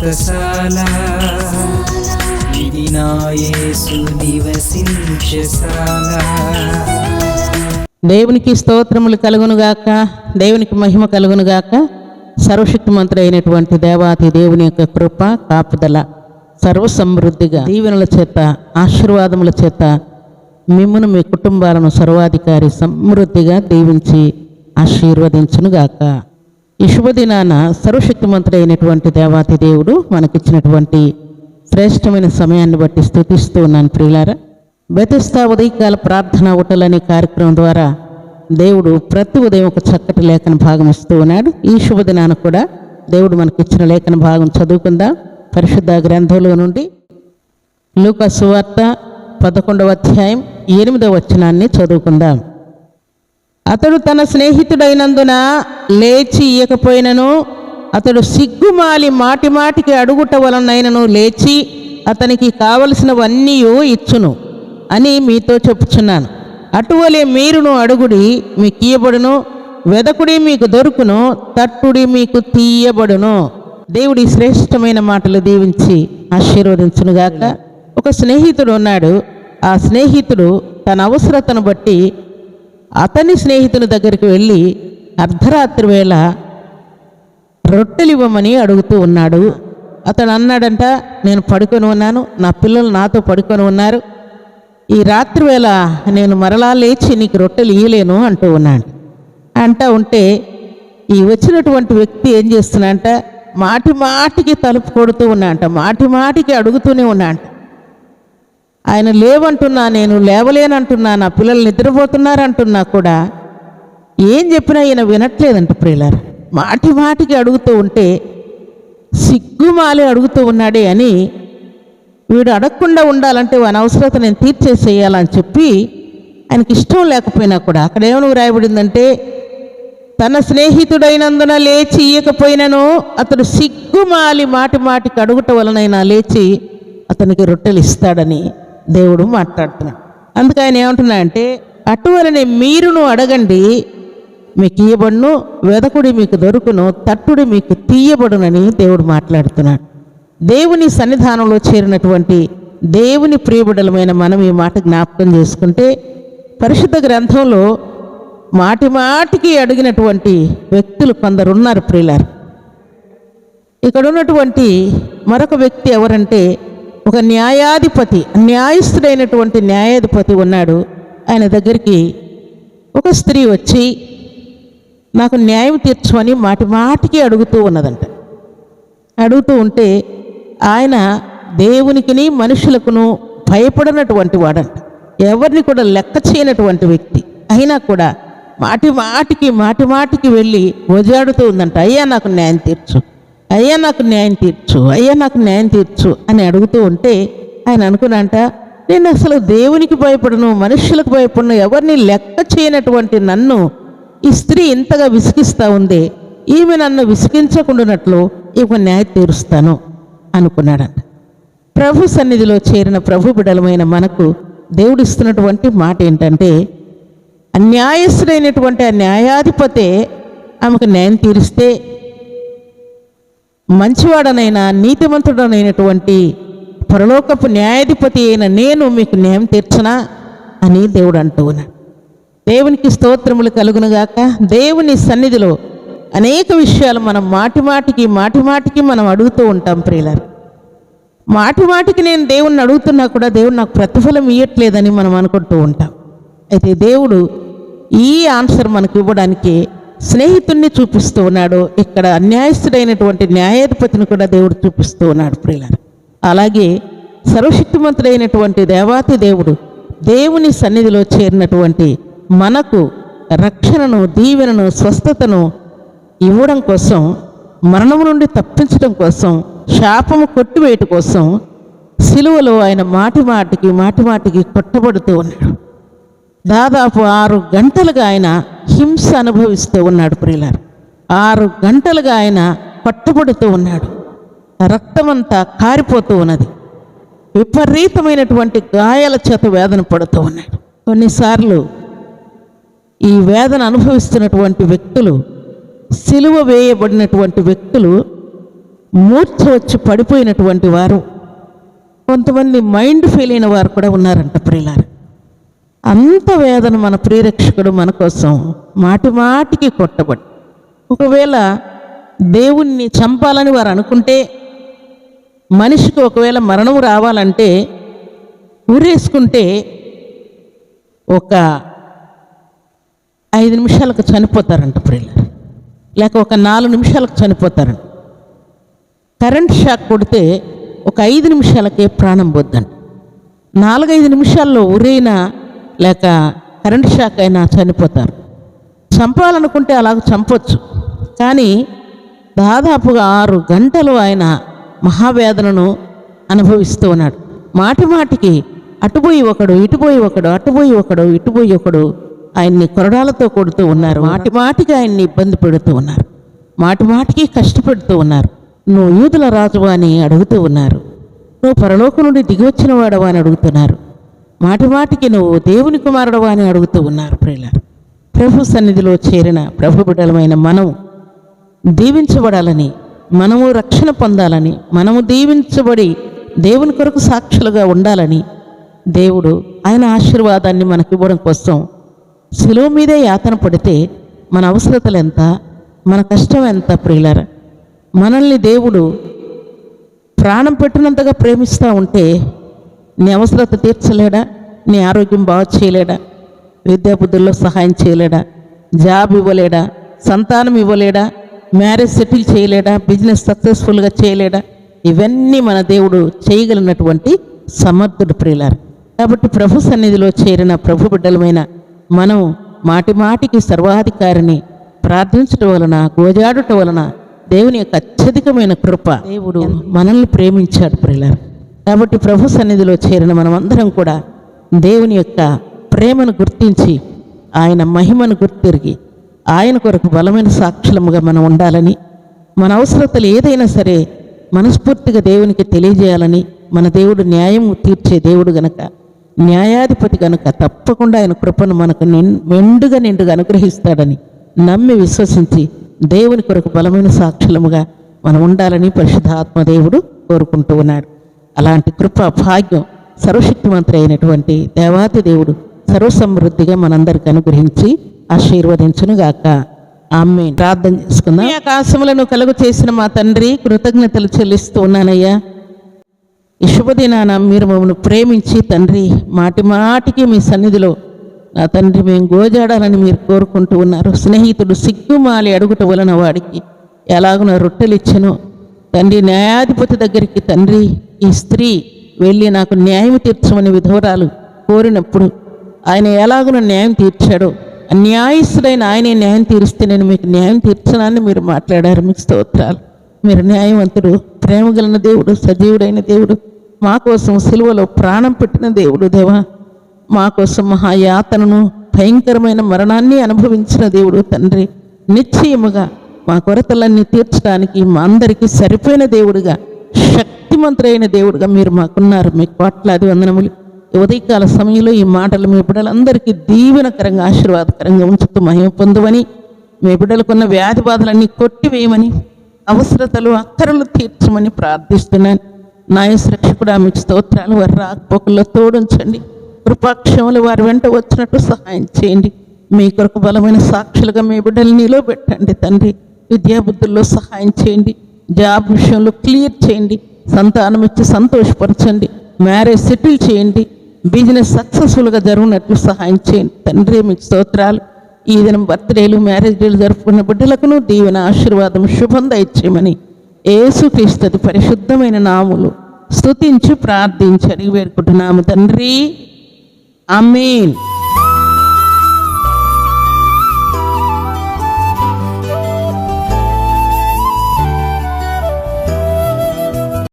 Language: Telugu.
వ్రతశాల ఇది నివసించశాల దేవునికి స్తోత్రములు కలుగునుగాక దేవునికి మహిమ కలుగునుగాక సర్వశక్తిమంతుడు అయినటువంటి దేవాతి దేవుని యొక్క కృప కాపుదల సర్వసమృద్ధిగా దీవెనల చేత ఆశీర్వాదముల చేత మిమ్మను మీ కుటుంబాలను సర్వాధికారి సమృద్ధిగా దీవించి ఆశీర్వదించునుగాక ఈ శుభదినాన సర్వశక్తిమంతుడైనటువంటి దేవాతి దేవుడు మనకిచ్చినటువంటి శ్రేష్టమైన సమయాన్ని బట్టి స్థుతిస్తూ ఉన్నాను ప్రియులారా. బెతస్తా ఉదయకాల ప్రార్థన ఉటలనే కార్యక్రమం ద్వారా దేవుడు ప్రతి ఉదయం ఒక చక్కటి లేఖన భాగం ఇస్తూ ఉన్నాడు. ఈ శుభదినాన కూడా దేవుడు మనకిచ్చిన లేఖన భాగం చదువుకుందాం. పరిశుద్ధ గ్రంథంలో నుండి లూక సువార్త పదకొండవ అధ్యాయం ఎనిమిదవ వచనాన్ని చదువుకుందాం. అతడు తన స్నేహితుడైనందున లేచి ఇయ్యకపోయినను అతడు సిగ్గుమాలి మాటి మాటికి అడుగుట వలనైనను లేచి అతనికి కావలసినవన్నీ ఇచ్చును అని మీతో చెప్పుచున్నాను. అటువలే మీరును అడుగుడి మీకు ఇయ్యబడును వెదకుడి మీకు దొరుకును తట్టుడి మీకు తీయబడును. దేవుడి శ్రేష్టమైన మాటలు దీవించి ఆశీర్వదించునుగాక ఒక స్నేహితుడు ఉన్నాడు ఆ స్నేహితుడు తన అవసరతను బట్టి అతని స్నేహితుని దగ్గరికి వెళ్ళి అర్ధరాత్రి వేళ రొట్టెలు ఇవ్వమని అడుగుతూ ఉన్నాడు. అతను అన్నాడంట నేను పడుకొని ఉన్నాను నా పిల్లలు నాతో పడుకొని ఉన్నారు. ఈ రాత్రి వేళ నేను మరలా లేచి నీకు రొట్టెలు ఇయ్యలేను అంటూ ఉన్నాడు. అంటూ ఉంటే ఈ వచ్చినటువంటి వ్యక్తి ఏం చేస్తున్నాడంట మాటి మాటికి తలుపు కొడుతూ ఉన్నాడంట మాటి మాటికి అడుగుతూనే ఉన్నాడంట. ఆయన లేవంటున్నా నేను లేవలేనంటున్నా నా పిల్లలు నిద్రపోతున్నారంటున్నా కూడా ఏం చెప్పినా ఈయన వినట్లేదంట ప్రియులారు. మాటి మాటికి అడుగుతూ ఉంటే సిగ్గుమాలి అడుగుతూ ఉన్నాడే అని వీడు అడగకుండా ఉండాలంటే వాని అవసరత నేను తీర్చేసేయాలని చెప్పి ఆయనకి ఇష్టం లేకపోయినా కూడా అక్కడ ఏమని రాయబడిందంటే తన స్నేహితుడైనందున లేచి ఇయ్యకపోయినను అతడు సిగ్గుమాలి మాటి మాటికి అడుగుట వలనైనా లేచి అతనికి రొట్టెలు ఇస్తాడని దేవుడు మాట్లాడుతున్నాడు. అందుకే ఆయన ఏమంటున్నా అంటే అటువలనే మీరును అడగండి మీకు ఇయ్యబడును వెదకుడి మీకు దొరుకును తట్టుడి మీకు తీయబడునని దేవుడు మాట్లాడుతున్నాడు. దేవుని సన్నిధానంలో చేరినటువంటి దేవుని ప్రియబిడలమైన మనం ఈ మాట జ్ఞాపకం చేసుకుంటే పరిశుద్ధ గ్రంథంలో మాటి మాటికి అడిగినటువంటి వ్యక్తులు కొందరు ఉన్నారు ప్రియులారు. ఇక్కడ ఉన్నటువంటి మరొక వ్యక్తి ఎవరంటే ఒక న్యాయాధిపతి న్యాయస్థుడైనటువంటి న్యాయాధిపతి ఉన్నాడు. ఆయన దగ్గరికి ఒక స్త్రీ వచ్చి నాకు న్యాయం తీర్చమని మాటి మాటికి అడుగుతూ ఉన్నదంట. అడుగుతూ ఉంటే ఆయన దేవునికిని మనుషులకును భయపడినటువంటి వాడంట. ఎవరిని కూడా లెక్క చేయనటువంటి వ్యక్తి. అయినా కూడా మాటి మాటికి మాటి మాటికి వెళ్ళి వజాడుతూ ఉందంట అయ్యా నాకు న్యాయం తీర్చు. అయ్యా నాకు న్యాయం తీర్చు అయ్యా నాకు న్యాయం తీర్చు అని అడుగుతూ ఉంటే ఆయన అనుకున్నంట నేను అసలు దేవునికి భయపడను మనుషులకు భయపడను ఎవరిని లెక్క చేయనటువంటి నన్ను ఈ స్త్రీ ఇంతగా విసిగిస్తూ ఉంది ఈమె నన్ను విసిగించకుండానట్లు ఈమె న్యాయ తీరుస్తాను అనుకున్నాడంట. ప్రభు సన్నిధిలో చేరిన ప్రభు బిడలమైన మనకు దేవుడిస్తున్నటువంటి మాట ఏంటంటే అన్యాయస్తుడైనటువంటి ఆ న్యాయాధిపతే ఆమెకు న్యాయం తీరిస్తే మంచివాడనైనా నీతిమంతుడనైనటువంటి పరలోకపు న్యాయాధిపతి అయిన నేను మీకు న్యాయం తీర్చనా అని దేవుడు అంటూ ఉన్నాడు. దేవునికి స్తోత్రములు కలుగునుగాక దేవుని సన్నిధిలో అనేక విషయాలు మనం మాటి మాటికి మాటి మాటికి మనం అడుగుతూ ఉంటాం ప్రియులారు. మాటి మాటికి నేను దేవుణ్ణి అడుగుతున్నా కూడా దేవుడు నాకు ప్రతిఫలం ఇవ్వట్లేదని మనం అనుకుంటూ ఉంటాం. అయితే దేవుడు ఈ ఆన్సర్ మనకు ఇవ్వడానికి స్నేహితుణ్ణి చూపిస్తూ ఉన్నాడు. ఇక్కడ అన్యాయస్తుడైనటువంటి న్యాయాధిపతిని కూడా దేవుడు చూపిస్తూ ఉన్నాడు ప్రియులారు. అలాగే సర్వశక్తిమంతుడైనటువంటి దేవాతి దేవుడు దేవుని సన్నిధిలో చేరినటువంటి మనకు రక్షణను దీవెనను స్వస్థతను ఇవ్వడం కోసం మరణము నుండి తప్పించడం కోసం శాపము కొట్టివేయటం కోసం సిలువలో ఆయన మాటి మాటికి మాటి మాటికి కొట్టబడుతూ ఉన్నాడు. దాదాపు ఆరు గంటలుగా ఆయన హింస అనుభవిస్తూ ఉన్నాడు ప్రియులారు. ఆరు గంటలుగా ఆయన పట్టుబడుతూ ఉన్నాడు. రక్తమంతా కారిపోతూ ఉన్నది. విపరీతమైనటువంటి గాయాల చేత వేదన పడుతూ ఉన్నాడు. కొన్నిసార్లు ఈ వేదన అనుభవిస్తున్నటువంటి వ్యక్తులు సిలువ వేయబడినటువంటి వ్యక్తులు మూర్ఛ వచ్చి పడిపోయినటువంటి వారు కొంతమంది మైండ్ ఫెయిల్ అయిన వారు కూడా ఉన్నారంట ప్రియులారు. అంత వేదన మన ప్రియరక్షకుడు మన కోసం మాటి మాటికి కొట్టబడి. ఒకవేళ దేవుణ్ణి చంపాలని వారు అనుకుంటే మనిషికి ఒకవేళ మరణం రావాలంటే ఊరేసుకుంటే ఒక ఐదు నిమిషాలకు చనిపోతారంట ప్రియులారు. లేక ఒక నాలుగు నిమిషాలకు చనిపోతారంట. కరెంట్ షాక్ కొడితే ఒక ఐదు నిమిషాలకే ప్రాణం పోద్దండి నాలుగైదు నిమిషాల్లో ఉరైనా లేక కరెంట్ షాక్ అయినా చనిపోతారు. చంపాలనుకుంటే అలాగ చంపొచ్చు. కానీ దాదాపుగా ఆరు గంటలు ఆయన మహావేదనను అనుభవిస్తూ ఉన్నాడు. మాటి మాటికి అటుపోయి ఒకడు ఇటుపోయి ఒకడు అటుపోయి ఒకడు ఇటుపోయి ఒకడు ఆయన్ని కొరడాలతో కొడుతూ ఉన్నారు. మాటి మాటికి ఆయన్ని ఇబ్బంది పెడుతూ ఉన్నారు. మాటి మాటికి కష్టపెడుతూ ఉన్నారు. నువ్వు యూదుల రాజువా అని అడుగుతూ ఉన్నారు. నువ్వు పరలోకం నుండి దిగివచ్చిన వాడవా అని అడుగుతున్నారు. మాటిమాటికి నువ్వు దేవుని కుమారుడు అని అడుగుతూ ఉన్నారు ప్రియులారు. ప్రభు సన్నిధిలో చేరిన ప్రభు బిడ్డలమైన మనం దీవించబడాలని మనము రక్షణ పొందాలని మనము దీవించబడి దేవుని కొరకు సాక్షులుగా ఉండాలని దేవుడు ఆయన ఆశీర్వాదాన్ని మనకివ్వడం కోసం శిలువ మీదే యాతన పడితే మన అవసరతలు ఎంత మన కష్టం ఎంత ప్రియులర. మనల్ని దేవుడు ప్రాణం పెట్టినంతగా ప్రేమిస్తూ ఉంటే నీ అవసరత తీర్చలేడా? నీ ఆరోగ్యం బాగు చేయలేడా? విద్యాబుద్ధుల్లో సహాయం చేయలేడా? జాబ్ ఇవ్వలేడా? సంతానం ఇవ్వలేడా? మ్యారేజ్ సెటిల్ చేయలేడా? బిజినెస్ సక్సెస్ఫుల్గా చేయలేడా? ఇవన్నీ మన దేవుడు చేయగలిగినటువంటి సమర్థుడు ప్రియులారు. కాబట్టి ప్రభు సన్నిధిలో చేరిన ప్రభు బిడ్డలమైన మనం మాటి మాటికి సర్వాధికారిని ప్రార్థించటం వలన గోజాడుట వలన దేవుని యొక్క అత్యధికమైన కృప దేవుడు మనల్ని ప్రేమించాడు ప్రియులారు. కాబట్టి ప్రభు సన్నిధిలో చేరిన మనమందరం కూడా దేవుని యొక్క ప్రేమను గుర్తించి ఆయన మహిమను గుర్తిరిగి ఆయన కొరకు బలమైన సాక్షులముగా మనం ఉండాలని మన అవసరతలు ఏదైనా సరే మనస్ఫూర్తిగా దేవునికి తెలియజేయాలని మన దేవుడు న్యాయం తీర్చే దేవుడు గనక న్యాయాధిపతి గనుక తప్పకుండా ఆయన కృపను మనకు మెండుగా నిండుగా అనుగ్రహిస్తాడని నమ్మి విశ్వసించి దేవుని కొరకు బలమైన సాక్షులముగా మనం ఉండాలని పరిశుద్ధాత్మ దేవుడు కోరుకుంటూ ఉన్నాడు. అలాంటి కృప భాగ్యం సర్వశక్తిమంతుడు అయినటువంటి దేవాతి దేవుడు సర్వసమృద్ధిగా మనందరికి అనుగ్రహించి ఆశీర్వదించునుగాక. ఆమె ప్రార్థన చేసుకుందాం. ఆకాశములను కలుగు చేసిన మా తండ్రి కృతజ్ఞతలు చెల్లిస్తూ ఉన్నానయ్యా. ఈ శుభదినాన మీరు మమ్మల్ని ప్రేమించి తండ్రి మాటి మాటికి మీ సన్నిధిలో నా తండ్రి మేము గోజాడాలని మీరు కోరుకుంటూ ఉన్నారు. స్నేహితుడు సిగ్గుమాలి అడుగుట వలన వాడికి ఎలాగున రొట్టెలు ఇచ్చను తండ్రి న్యాయాధిపతి దగ్గరికి తండ్రి ఈ స్త్రీ వెళ్ళి నాకు న్యాయం తీర్చమని విధవరాలు కోరినప్పుడు ఆయన ఎలాగున న్యాయం తీర్చాడో న్యాయస్తుడైన ఆయనే న్యాయం తీరిస్తే నేను మీకు న్యాయం తీర్చనాన్ని మీరు మాట్లాడారు మీకు స్తోత్రాలు. మీరు న్యాయవంతుడు ప్రేమగలన దేవుడు సజీవుడైన దేవుడు మా కోసం సిలువలో ప్రాణం పెట్టిన దేవుడు దేవా. మా కోసం మహాయాతనను భయంకరమైన మరణాన్ని అనుభవించిన దేవుడు తండ్రి. నిశ్చయముగా మా కొరతలన్నీ తీర్చడానికి మా అందరికీ సరిపోయిన దేవుడుగా శక్తిమంతుడైన దేవుడుగా మీరు మాకున్నారు. మీకు కోట్లాది వందనములు. ఉదయకాల సమయంలో ఈ మాటలు మీ బిడ్డలందరికీ దీవెనకరంగా ఆశీర్వాదకరంగా ఉంచుతూ మహిమ పొందువని మీ బిడ్డలకున్న వ్యాధి బాధలన్నీ కొట్టివేయమని అవసరతలు అక్కరలు తీర్చమని ప్రార్థిస్తున్నాను. నాయస్ రక్షకుడు మీకు స్తోత్రాలు. వారి రాకపోకల్లో తోడుంచండి. కృపాక్షములు వారి వెంట వచ్చినట్టు సహాయం చేయండి. మీ కొరకు బలమైన సాక్షులుగా మీ బిడ్డలు నిలబెట్టండి తండ్రి. విద్యాబుద్ధుల్లో సహాయం చేయండి. జాబ్ విషయంలో క్లియర్ చేయండి సంతానం ఇచ్చి సంతోషపరచండి మ్యారేజ్ సెటిల్ చేయండి బిజినెస్ సక్సెస్ఫుల్గా జరుగునట్లు సహాయం చేయండి. తండ్రి మీకు స్తోత్రాలు. ఈ దినం బర్త్డేలు మ్యారేజ్ డేలు జరుపుకున్న బిడ్డలకును దీవెన ఆశీర్వాదం శుభం దయచేయమని ఏసుక్రీస్తు పరిశుద్ధమైన నాములు స్తుతించి ప్రార్థించి అడిగి వేడుకుంటున్నాము. తండ్రి అమీన్